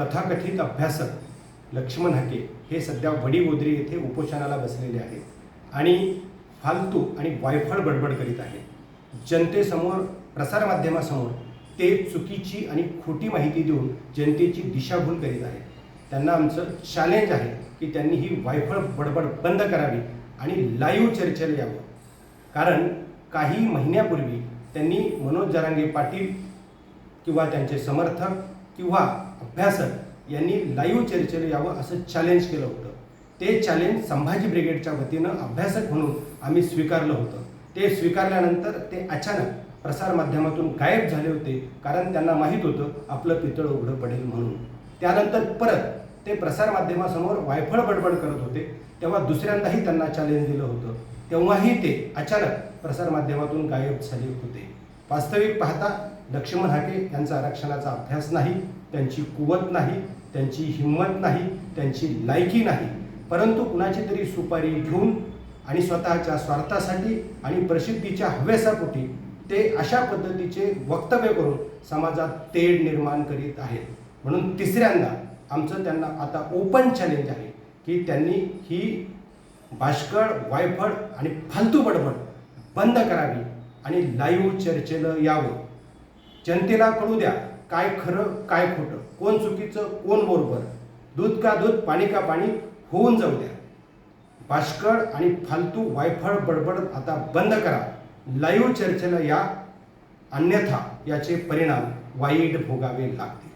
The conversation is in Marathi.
तथाकथित अभ्यासक लक्ष्मण हके हे सध्या वडीगोद्री येथे उपोषणाला बसलेले आहेत आणि फालतू आणि वायफळ बडबड करीत आहेत. जनतेसमोर प्रसारमाध्यमासमोर ते चुकीची आणि खोटी माहिती देऊन जनतेची दिशाभूल करीत आहेत. त्यांना आमचं चॅलेंज आहे की त्यांनी ही वायफळ बडबड बंद करावी आणि लाईव्ह चर्चेला यावं. कारण काही महिन्यापूर्वी त्यांनी मनोज जरांगे पाटील किंवा त्यांचे समर्थक किंवा अभ्यासक यांनी लाईव्ह चर्चेला यावं असं चॅलेंज केलं होतं. ते चॅलेंज संभाजी ब्रिगेडच्या वतीनं अभ्यासक म्हणून आम्ही स्वीकारलं होतं. ते स्वीकारल्यानंतर ते अचानक प्रसारमाध्यमातून गायब झाले होते कारण त्यांना माहीत होतं आपलं पितळ उघडं पडेल म्हणून. त्यानंतर परत ते प्रसारमाध्यमासमोर वायफळ बडबड करत होते. तेव्हा दुसऱ्यांदाही त्यांना चॅलेंज दिलं होतं. तेव्हाही ते अचानक प्रसारमाध्यमातून गायब झाले होते. वास्तविक पाहता लक्ष्मण हाके यांचा आरक्षणाचा अभ्यास नाही त्यांची कुवत नाही त्यांची हिंमत नाही त्यांची लायकी नाही. परंतु कुणाची तरी सुपारी घेऊन आणि स्वतःच्या स्वार्थासाठी आणि प्रसिद्धीच्या हव्यासापोटी ते अशा पद्धतीचे वक्तव्य करून समाजात तेढ निर्माण करीत आहेत. म्हणून तिसऱ्यांदा आमचं त्यांना आता ओपन चॅलेंज आहे की त्यांनी ही भाष्कळ वायफळ आणि फालतू बडबड बंद करावी आणि लाईव्ह चर्चेला यावं. जनतेला कळू द्या. काय खरं काय खोटं. कोण चुकीचं कोण बरोबर. दूध का दूध पाणी का पाणी होऊन जाऊ द्या. भाष्कळ आणि फालतू वायफळ बडबड आता बंद करा. लाईव्ह चर्चेला या अन्यथा याचे परिणाम वाईट भोगावे लागतील.